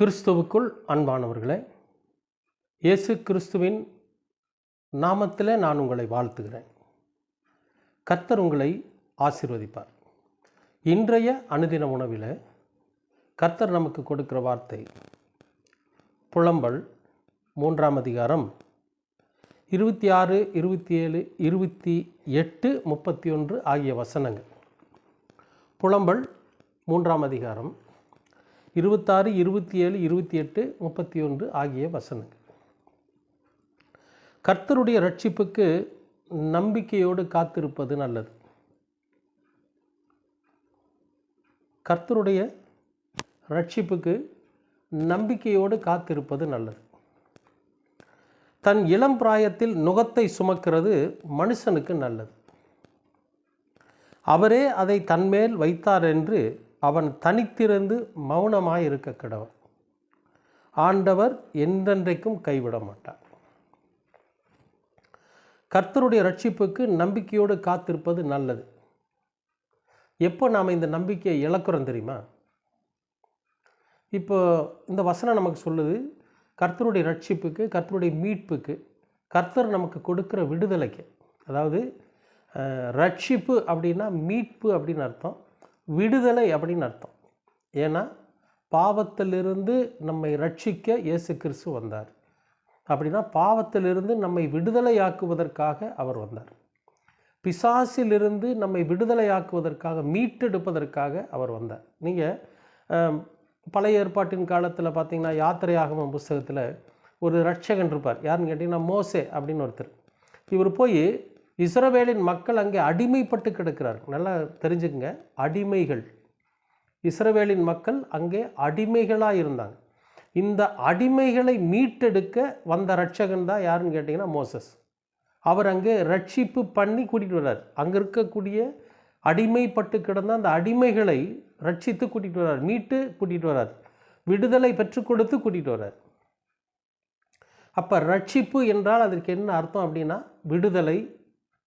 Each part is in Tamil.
கிறிஸ்துவுக்குள் அன்பானவர்களே இயேசு கிறிஸ்துவின் நாமத்தில் நான் உங்களை வாழ்த்துகிறேன். கர்த்தர் உங்களை ஆசிர்வதிப்பார். இன்றைய அனுதின உணவில் கர்த்தர் நமக்கு கொடுக்கிற வார்த்தை புலம்பல் மூன்றாம் அதிகாரம் இருபத்தி ஆறு இருபத்தி ஏழு இருபத்தி எட்டு முப்பத்தி ஒன்று ஆகிய வசனங்கள். புலம்பல் மூன்றாம் அதிகாரம் இருபத்தாறு இருபத்தி ஏழு இருபத்தி எட்டு முப்பத்தி ஒன்று ஆகிய வசனங்கள். கர்த்தருடைய ரட்சிப்புக்கு நம்பிக்கையோடு காத்திருப்பது நல்லது. கர்த்தருடைய ரட்சிப்புக்கு நம்பிக்கையோடு காத்திருப்பது நல்லது. தன் இளம் பிராயத்தில் நுகத்தை சுமக்கிறது மனுஷனுக்கு நல்லது. அவரே அதை தன்மேல் வைத்தார் என்று அவன் தனித்திருந்து மௌனமாய் இருக்க கிடவன். ஆண்டவர் என்றென்றைக்கும் கைவிட மாட்டார் கர்த்தருடைய ரட்சிப்புக்கு நம்பிக்கையோடு காத்திருப்பது நல்லது. எப்போ நாம் இந்த நம்பிக்கையை இழக்கிறோம் தெரியுமா? இப்போ இந்த வசனம் நமக்கு சொல்லுது கர்த்தருடைய ரட்சிப்புக்கு கர்த்தருடைய மீட்புக்கு கர்த்தர் நமக்கு கொடுக்குற விடுதலைக்கு. அதாவது ரட்சிப்பு அப்படின்னா மீட்பு அப்படின்னு அர்த்தம். விடுதலை அப்படின்னு அர்த்தம். ஏன்னா பாவத்திலிருந்து நம்மை ரட்சிக்க இயேசு கிறிஸ்து வந்தார். அப்படின்னா பாவத்திலிருந்து நம்மை விடுதலையாக்குவதற்காக அவர் வந்தார். பிசாசிலிருந்து நம்மை விடுதலையாக்குவதற்காக மீட்டெடுப்பதற்காக அவர் வந்தார். நீங்கள் பழைய ஏற்பாட்டின் காலத்தில் பார்த்தீங்கன்னா யாத்திரையாகம புஸ்தகத்தில் ஒரு ரட்சகன் இருப்பார். யாருன்னு கேட்டிங்கன்னா மோசே அப்படின்னு ஒருத்தர். இவர் போய் இஸ்ரவேலின் மக்கள் அங்கே அடிமைப்பட்டு கிடக்கிறார். நல்லா தெரிஞ்சுக்கங்க. அடிமைகள். இஸ்ரவேலின் மக்கள் அங்கே அடிமைகளாக இருந்தாங்க. இந்த அடிமைகளை மீட்டெடுக்க வந்த ரட்சகன் தான் யாருன்னு கேட்டிங்கன்னா மோசஸ். அவர் அங்கே ரட்சிப்பு பண்ணி கூட்டிகிட்டு வர்றார். அங்கே இருக்கக்கூடிய அடிமைப்பட்டு கிடந்த அந்த அடிமைகளை ரட்சித்து கூட்டிகிட்டு வர்றார். மீட்டு கூட்டிகிட்டு வர்றார். விடுதலை பெற்றுக் கொடுத்து கூட்டிகிட்டு வர்றார். அப்போ ரட்சிப்பு என்றால் அதற்கு என்ன அர்த்தம் அப்படின்னா விடுதலை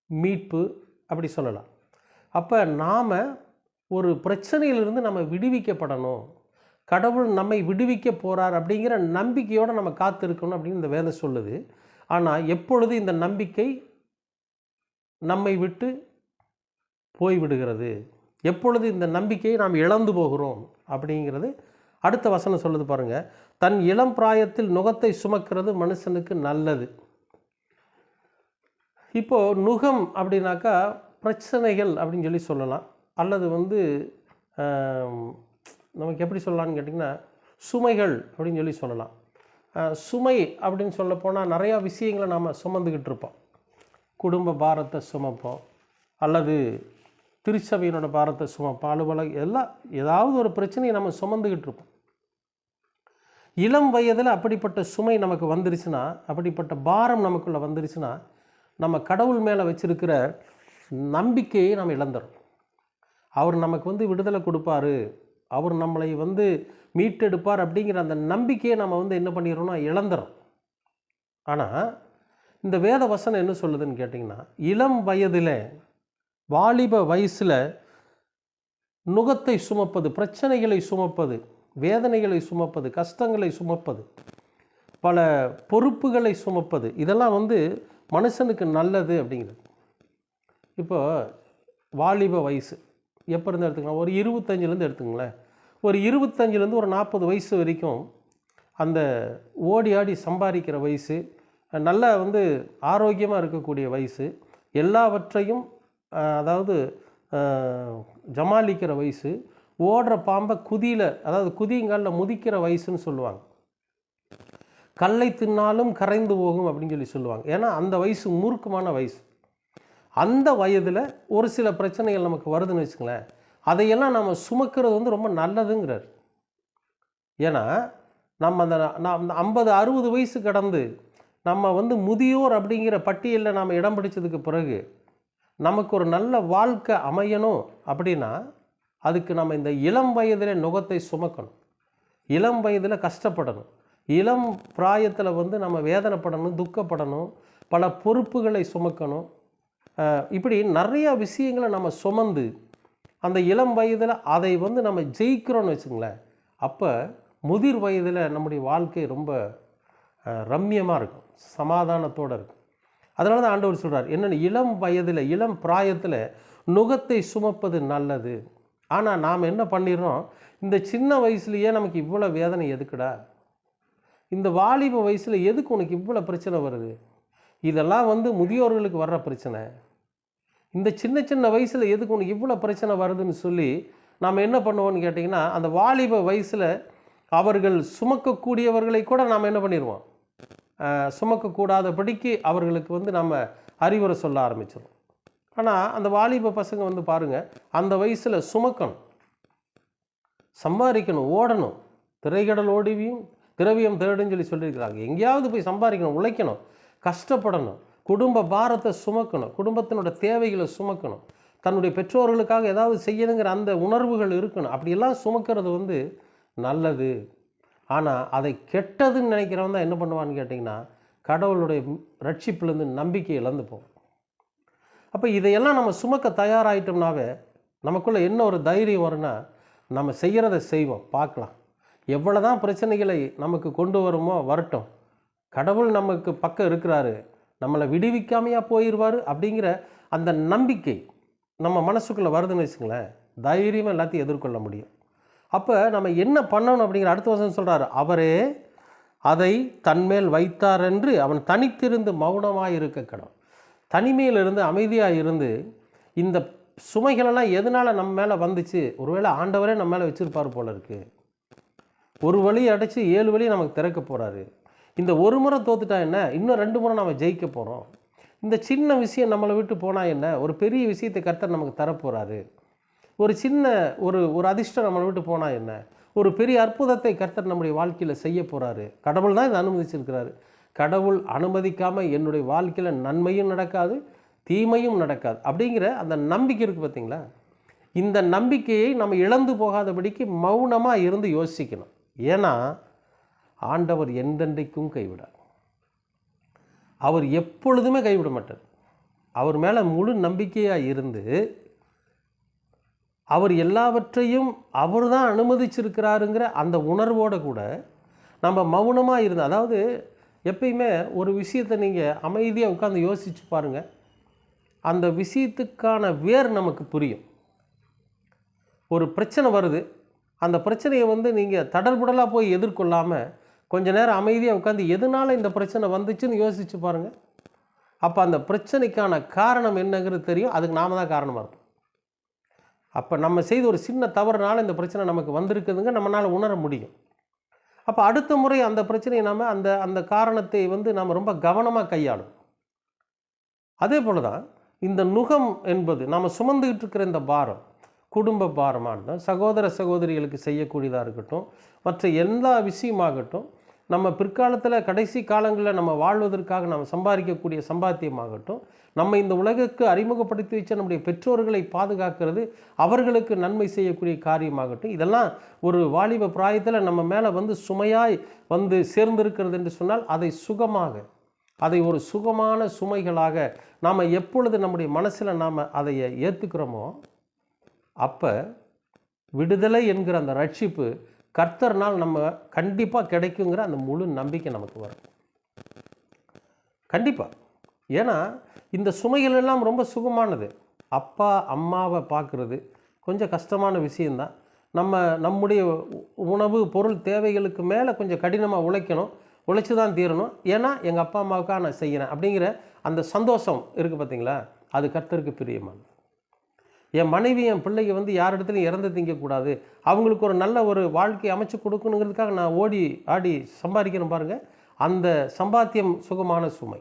மீட்பு அப்படி சொல்லலாம். அப்போ நாம் ஒரு பிரச்சனையிலிருந்து நம்ம விடுவிக்கப்படணும். கடவுள் நம்மை விடுவிக்க போகிறார் அப்படிங்கிற நம்பிக்கையோடு நம்ம காத்திருக்கணும் அப்படின்னு இந்த வேதம் சொல்லுது. ஆனால் எப்பொழுது இந்த நம்பிக்கை நம்மை விட்டு போய்விடுகிறது? எப்பொழுது இந்த நம்பிக்கையை நாம் இழந்து போகிறோம் அப்படிங்கிறது அடுத்த வசனம் சொல்லுது பாருங்கள் தன் இளம் பிராயத்தில் நுகத்தை சுமக்கிறது மனுஷனுக்கு நல்லது. இப்போது நுகம் அப்படின்னாக்கா பிரச்சனைகள் அப்படின்னு சொல்லி சொல்லலாம். அல்லது வந்து நமக்கு எப்படி சொல்லலாம்னு கேட்டிங்கன்னா சுமைகள் அப்படின்னு சொல்லி சொல்லலாம். சுமை அப்படின்னு சொல்ல போனால் நிறையா விஷயங்களை நாம் சுமந்துக்கிட்டு இருப்போம். குடும்ப பாரத்தை சுமப்போம். அல்லது திருச்சபையினோட பாரத்தை சுமப்போம். அலுவலக எல்லாம் ஏதாவது ஒரு பிரச்சனையை நம்ம சுமந்துக்கிட்டு இருப்போம். இளம் வயதில் அப்படிப்பட்ட சுமை நமக்கு வந்துருச்சுன்னா அப்படிப்பட்ட பாரம் நமக்குள்ளே வந்துருச்சுன்னா நம்ம கடவுள் மேலே வச்சிருக்கிற நம்பிக்கையை நம்ம இழந்துடும் அவர் நமக்கு வந்து விடுதலை கொடுப்பாரு. அவர் நம்மளை வந்து மீட்டெடுப்பார் அப்படிங்கிற அந்த நம்பிக்கையை நம்ம வந்து என்ன பண்ணிடுறோம்னா இழந்துடும் ஆனால் இந்த வேத வசனம் என்ன சொல்லுதுன்னு கேட்டிங்கன்னா இளம் வயதில் வாலிப வயசில் நுகத்தை சுமப்பது பிரச்சனைகளை சுமப்பது வேதனைகளை சுமப்பது கஷ்டங்களை சுமப்பது பல பொறுப்புகளை சுமப்பது இதெல்லாம் வந்து மனுஷனுக்கு நல்லது அப்படிங்கிறது. இப்போ வாலிப வயசு. எப்போ இருந்து எடுத்துக்கலாம்? ஒரு இருபத்தஞ்சிலேருந்து எடுத்துங்களேன். ஒரு இருபத்தஞ்சிலேருந்து ஒரு நாற்பது வயசு வரைக்கும் அந்த ஓடி ஆடி சம்பாதிக்கிற வயசு நல்லா வந்து ஆரோக்கியமாக இருக்கக்கூடிய வயசு எல்லாவற்றையும் அதாவது ஜமாளிக்கிற வயசு ஓடுற பாம்பை குதியில் அதாவது குதிங்காலில் முதிக்கிற வயசுன்னு சொல்லுவாங்க. கல்லை தின்னாலும் கரைந்து போகும் அப்படின்னு சொல்லி சொல்லுவாங்க. ஏன்னா அந்த வயசு மூர்க்கமான வயசு. அந்த வயதில் ஒரு சில பிரச்சனைகள் நமக்கு வருதுன்னு வச்சுங்களேன் அதையெல்லாம் நம்ம சுமக்கிறது வந்து ரொம்ப நல்லதுங்கிறார். ஏன்னா நம்ம அந்த நான் அந்த ஐம்பது அறுபது வயசு கடந்து நம்ம வந்து முதியோர் அப்படிங்கிற பட்டியலில் நாம் இடம் பிடிச்சதுக்கு பிறகு நமக்கு ஒரு நல்ல வாழ்க்கை அமையணும் அப்படின்னா அதுக்கு நம்ம இந்த இளம் வயதில் நுகத்தை சுமக்கணும். இளம் வயதில் கஷ்டப்படணும். இளம் பிராயத்தில் வந்து நம்ம வேதனைப்படணும் துக்கப்படணும் பல பொறுப்புகளை சுமக்கணும். இப்படி நிறையா விஷயங்களை நம்ம சுமந்து அந்த இளம் வயதில் அதை வந்து நம்ம ஜெயிக்கிறோன்னு வச்சுங்களேன் அப்போ முதிர் வயதில் நம்முடைய வாழ்க்கை ரொம்ப ரம்யமாக இருக்கும் சமாதானத்தோடு இருக்கும். அதனால தான் ஆண்டவர் சொல்கிறார் என்னென்னு இளம் வயதில் இளம் பிராயத்தில் நுகத்தை சுமப்பது நல்லது. ஆனால் நாம் என்ன பண்ணிடுறோம் இந்த சின்ன வயசுலேயே நமக்கு இவ்வளோ வேதனை எதுக்குடா? இந்த வாலிப வயசில் எதுக்கு உனக்கு இவ்வளோ பிரச்சனை வருது? இதெல்லாம் வந்து முதியோர்களுக்கு வர்ற பிரச்சனை. இந்த சின்ன சின்ன வயசில் எதுக்கு உனக்கு இவ்வளோ பிரச்சனை வருதுன்னு சொல்லி நாம் என்ன பண்ணுவோம்னு கேட்டிங்கன்னா அந்த வாலிப வயசில் அவர்கள் சுமக்கக்கூடியவர்களை கூட நாம் என்ன பண்ணிடுவோம்? சுமக்கக்கூடாதபடிக்கு அவர்களுக்கு வந்து நம்ம அறிவுரை சொல்ல ஆரம்பிச்சிடும் ஆனால் அந்த வாலிப பசங்க வந்து பாருங்கள் அந்த வயசில் சுமக்கணும். சம்பாதிக்கணும் ஓடணும். திரைக்கடல் ஓடிவியும் திரவியம் தேடுன்னு சொல்லி சொல்லியிருக்கிறாங்க. எங்கேயாவது போய் சம்பாதிக்கணும் உழைக்கணும் கஷ்டப்படணும் குடும்ப பாரத்தை சுமக்கணும் குடும்பத்தினோட தேவைகளை சுமக்கணும் தன்னுடைய பெற்றோர்களுக்காக ஏதாவது செய்யணுங்கிற அந்த உணர்வுகள் இருக்கணும். அப்படியெல்லாம் சுமக்கிறது வந்து நல்லது. ஆனால் அதை கெட்டதுன்னு நினைக்கிறவன் தான் என்ன பண்ணுவான்னு கேட்டிங்கன்னா கடவுளுடைய ரட்சிப்புலேருந்து நம்பிக்கை இழந்து போகும் அப்போ இதையெல்லாம் நம்ம சுமக்க தயாராகிட்டோம்னாவே நமக்குள்ளே என்ன ஒரு தைரியம் வரும்னா நம்ம செய்கிறத செய்வோம் பார்க்கலாம். எவ்வளோ தான் பிரச்சனைகளை நமக்கு கொண்டு வருமோ வரட்டும். கடவுள் நமக்கு பக்கம் இருக்கிறாரு. நம்மளை விடுவிக்காமையாக போயிடுவார் அப்படிங்கிற அந்த நம்பிக்கை நம்ம மனசுக்குள்ளே வருதுன்னு வச்சுங்களேன் தைரியமாக எல்லாத்தையும் எதிர்கொள்ள முடியும். அப்போ நம்ம என்ன பண்ணணும் அப்படிங்கிற அடுத்த வருஷம் சொல்கிறாரு அவரே அதை தன்மேல் வைத்தார் என்று அவன் தனித்திருந்து மௌனமாக இருக்க கடன் தனிமையிலிருந்து அமைதியாக இருந்து இந்த சுமைகளெல்லாம் எதனால் நம்ம மேலே வந்துச்சு? ஒருவேளை ஆண்டவரே நம்ம மேலே வச்சிருப்பார் போல இருக்குது ஒரு வழி அடைச்சி ஏழு வழி நமக்கு திறக்க போகிறாரு இந்த ஒரு முறை தோத்துட்டா என்ன? இன்னும் ரெண்டு முறை நம்ம ஜெயிக்க போகிறோம் இந்த சின்ன விஷயம் நம்மளை விட்டு போனால் என்ன? ஒரு பெரிய விஷயத்தை கர்த்தர் நமக்கு தரப்போகிறாரு ஒரு சின்ன ஒரு ஒரு அதிர்ஷ்டம் நம்மளை விட்டு போனால் என்ன? ஒரு பெரிய அற்புதத்தை கர்த்தர் நம்முடைய வாழ்க்கையில் செய்ய போகிறாரு கடவுள் தான் இதை அனுமதிச்சிருக்கிறாரு. கடவுள் அனுமதிக்காமல் என்னுடைய வாழ்க்கையில் நன்மையும் நடக்காது தீமையும் நடக்காது அப்படிங்கிற அந்த நம்பிக்கை இருக்குது பார்த்தீங்களா இந்த நம்பிக்கையை நம்ம இழந்து போகாதபடிக்கு மௌனமாக இருந்து யோசிக்கணும். ஏன்னா ஆண்டவர் எந்தெண்டைக்கும் கைவிடார். அவர் எப்பொழுதுமே கைவிட மாட்டார். அவர் மேலே முழு நம்பிக்கையாக இருந்து அவர் எல்லாவற்றையும் அவர் தான் அனுமதிச்சிருக்கிறாருங்கிற அந்த உணர்வோடு கூட நம்ம மௌனமாக இருந்து அதாவது எப்பயுமே ஒரு விஷயத்தை நீங்கள் அமைதியாக உட்காந்து யோசிச்சு பாருங்கள் அந்த விஷயத்துக்கான வேர் நமக்கு புரியும். ஒரு பிரச்சனை வருது அந்த பிரச்சனையை வந்து நீங்கள் தடல்புடலாக போய் எதிர்கொள்ளாமல் கொஞ்ச நேரம் அமைதியாக உட்காந்து எதனால் இந்த பிரச்சனை வந்துச்சுன்னு யோசிச்சு பாருங்கள் அப்போ அந்த பிரச்சனைக்கான காரணம் என்னங்கிறது தெரியும். அதுக்கு நாம தான் காரணமாக இருக்கும் அப்போ நம்ம செய்த ஒரு சின்ன தவறுனால இந்த பிரச்சனை நமக்கு வந்திருக்குதுங்க. நம்மளால் உணர முடியும். அப்போ அடுத்த முறை அந்த பிரச்சனையை நாம் அந்த அந்த காரணத்தை வந்து நாம் ரொம்ப கவனமாக கையாளும் அதே போல தான் இந்த நுகம் என்பது நாம் சுமந்துக்கிட்டு இருக்கிற இந்த பாரம் குடும்ப பாரமாக இருந்தால் சகோதர சகோதரிகளுக்கு செய்யக்கூடியதாக இருக்கட்டும் மற்ற எல்லா விஷயமாகட்டும் நம்ம பிற்காலத்தில் கடைசி காலங்களில் நம்ம வாழ்வதற்காக நம்ம சம்பாதிக்கக்கூடிய சம்பாத்தியமாகட்டும் நம்ம இந்த உலகுக்கு அறிமுகப்படுத்தி வச்ச நம்முடைய பெற்றோர்களை பாதுகாக்கிறது அவர்களுக்கு நன்மை செய்யக்கூடிய காரியமாகட்டும் இதெல்லாம் ஒரு வாலிப பிராயத்தில் நம்ம மேலே வந்து சுமையாய் வந்து சேர்ந்திருக்கிறது என்று சொன்னால் அதை சுகமாக அதை ஒரு சுகமான சுமைகளாக நாம் எப்பொழுது நம்முடைய மனசில் நாம் அதை ஏற்றுக்கிறோமோ அப்போ விடுதலை என்கிற அந்த ரட்சிப்பு கர்த்தர்னால் நம்ம கண்டிப்பாக கிடைக்குங்கிற அந்த முழு நம்பிக்கை நமக்கு வரும். கண்டிப்பாக ஏன்னா இந்த சுமைகள் எல்லாம் ரொம்ப சுகமானது. அப்பா அம்மாவை பார்க்குறது கொஞ்சம் கஷ்டமான விஷயந்தான் நம்ம நம்முடைய உ- உணவு பொருள் தேவைகளுக்கு மேலே கொஞ்சம் கடினமாக உழைக்கணும் உழைச்சி தான் தீரணும். ஏன்னா எங்கள் அப்பா அம்மாவுக்காக நான் செய்கிறேன் அப்படிங்கிற அந்த சந்தோஷம் இருக்குது பார்த்தீங்களா அது கர்த்தருக்கு பிரியமானது. என் மனைவி என் பிள்ளைங்க வந்து யார் இடத்துலையும் இறந்து திங்கக்கூடாது. அவங்களுக்கு ஒரு நல்ல ஒரு வாழ்க்கை அமைச்சு கொடுக்கணுங்கிறதுக்காக நான் ஓடி ஆடி சம்பாதிக்கணும் பாருங்கள் அந்த சம்பாத்தியம் சுகமான சுமை.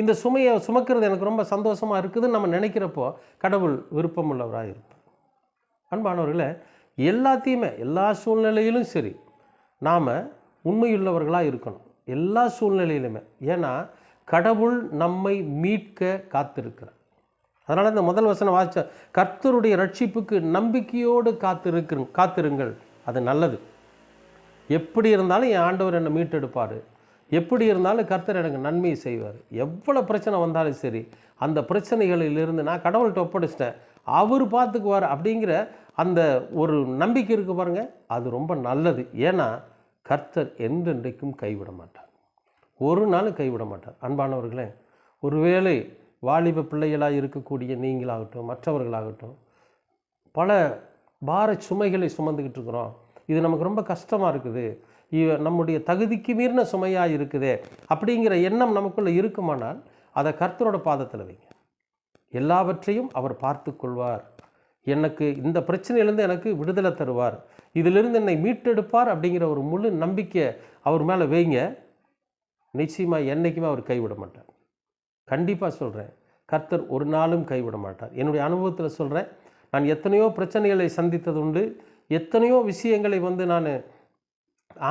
இந்த சுமையை சுமக்கிறது எனக்கு ரொம்ப சந்தோஷமாக இருக்குதுன்னு நம்ம நினைக்கிறப்போ கடவுள் விருப்பமுள்ளவராக இருப்பார். அன்பானவர்களை எல்லாத்தையுமே எல்லா சூழ்நிலையிலும் சரி நாம் உண்மையுள்ளவர்களாக இருக்கணும். எல்லா சூழ்நிலையிலுமே. ஏன்னா கடவுள் நம்மை மீட்க காத்திருக்கிறார். அதனால் இந்த முதல் வசனம் வாசிச்ச கர்த்தருடைய ரட்சிப்புக்கு நம்பிக்கையோடு காத்திருக்கிற காத்திருங்கள். அது நல்லது. எப்படி இருந்தாலும் என் ஆண்டவர் என்னை மீட்டெடுப்பார். எப்படி இருந்தாலும் கர்த்தர் எனக்கு நன்மையை செய்வார். எவ்வளோ பிரச்சனை வந்தாலும் சரி அந்த பிரச்சனைகளிலிருந்து நான் கடவுள்கிட்ட ஒப்படைச்சிட்டேன். அவர் பார்த்துக்குவார் அப்படிங்கிற அந்த ஒரு நம்பிக்கை இருக்குது பாருங்கள் அது ரொம்ப நல்லது. ஏன்னா கர்த்தர் என்றென்றைக்கும் கைவிட மாட்டார் ஒரு நாளும் கைவிட மாட்டார் அன்பானவர்களே ஒருவேளை வாலிப பிள்ளைகளாக இருக்கக்கூடிய நீங்களாகட்டும் மற்றவர்களாகட்டும் பல பார சுமைகளை சுமந்துக்கிட்டு இருக்கிறோம். இது நமக்கு ரொம்ப கஷ்டமாக இருக்குது. இவ நம்முடைய தகுதிக்கு மீறின சுமையாக இருக்குதே அப்படிங்கிற எண்ணம் நமக்குள்ளே இருக்குமானால் அதை கர்த்தரோட பாதத்தில் வைங்க. எல்லாவற்றையும் அவர் பார்த்து கொள்வார். எனக்கு இந்த பிரச்சனையிலேருந்து எனக்கு விடுதலை தருவார். இதிலிருந்து என்னை மீட்டெடுப்பார் அப்படிங்கிற ஒரு முழு நம்பிக்கை அவர் மேலே வைங்க. நிச்சயமாக என்றைக்குமே அவர் கைவிட மாட்டார். கண்டிப்பாக சொல்கிறேன் கர்த்தர் ஒரு நாளும் கைவிட மாட்டார். என்னுடைய அனுபவத்தில் சொல்கிறேன் நான் எத்தனையோ பிரச்சனைகளை சந்தித்தது உண்டு எத்தனையோ விஷயங்களை வந்து நான்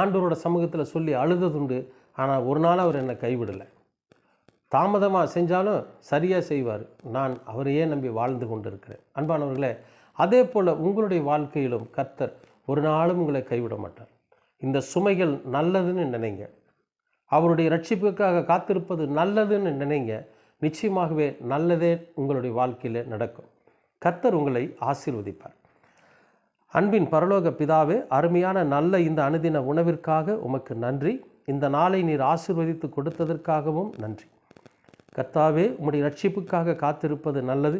ஆண்டவரோட சமூகத்தில் சொல்லி அழுததுண்டு ஆனால் ஒரு நாள் அவர் என்னை கைவிடலை. தாமதமாக செஞ்சாலும் சரியாக செய்வார். நான் அவரையே நம்பி வாழ்ந்து கொண்டிருக்கிறேன். அன்பானவர்களே அதே போல் உங்களுடைய வாழ்க்கையிலும் கர்த்தர் ஒரு நாளும் உங்களை கைவிட மாட்டார். இந்த சுமைகள் நல்லதுன்னு நினைங்க. அவருடைய ரட்சிப்புக்காக காத்திருப்பது நல்லதுன்னு நினைங்க. நிச்சயமாகவே நல்லதே உங்களுடைய வாழ்க்கையில் நடக்கும். கர்த்தர் உங்களை ஆசீர்வதிப்பார். அன்பின் பரலோக பிதாவே அருமையான நல்ல இந்த அனுதின உணவிற்காக உமக்கு நன்றி. இந்த நாளை நீர் ஆசீர்வதித்து கொடுத்ததற்காகவும் நன்றி. கர்த்தாவே உம்முடைய ரட்சிப்புக்காக காத்திருப்பது நல்லது.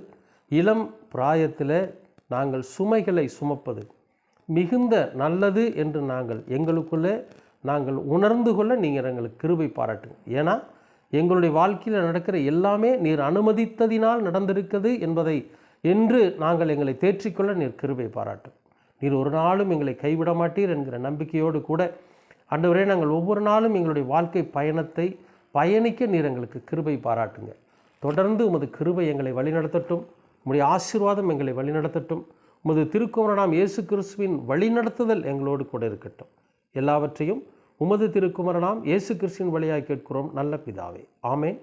இளம் பிராயத்தில் நாங்கள் சுமைகளை சுமப்பது மிகுந்த நல்லது என்று நாங்கள் எங்களுக்குள்ளே நாங்கள் உணர்ந்து கொள்ள நீங்கள் எங்களுக்கு கிருபை பாராட்டுங்க. ஏன்னா எங்களுடைய வாழ்க்கையில் நடக்கிற எல்லாமே நீர் அனுமதித்ததினால் நடந்திருக்கிறது என்பதை என்று நாங்கள் எங்களை தேற்றிக்கொள்ள நீர் கிருபை பாராட்டும் நீர் ஒரு நாளும் எங்களை கைவிட மாட்டீர் என்கிற நம்பிக்கையோடு கூட அன்றுவரே நாங்கள் ஒவ்வொரு நாளும் எங்களுடைய வாழ்க்கை பயணத்தை பயணிக்க நீர் எங்களுக்கு கிருபை பாராட்டுங்க. தொடர்ந்து உமது கிருபை எங்களை வழிநடத்தட்டும். உம்முடைய ஆசீர்வாதம் எங்களை வழிநடத்தட்டும். உமது திருக்குமரனாம் இயேசு கிறிஸ்துவின் வழிநடத்துதல் எங்களோடு கூட இருக்கட்டும். எல்லாவற்றையும் உமது திருக்குமரனாம் இயேசு கிறிஸ்டின் வழியாக கேட்கிறோம். நல்ல பிதாவே. ஆமேன்.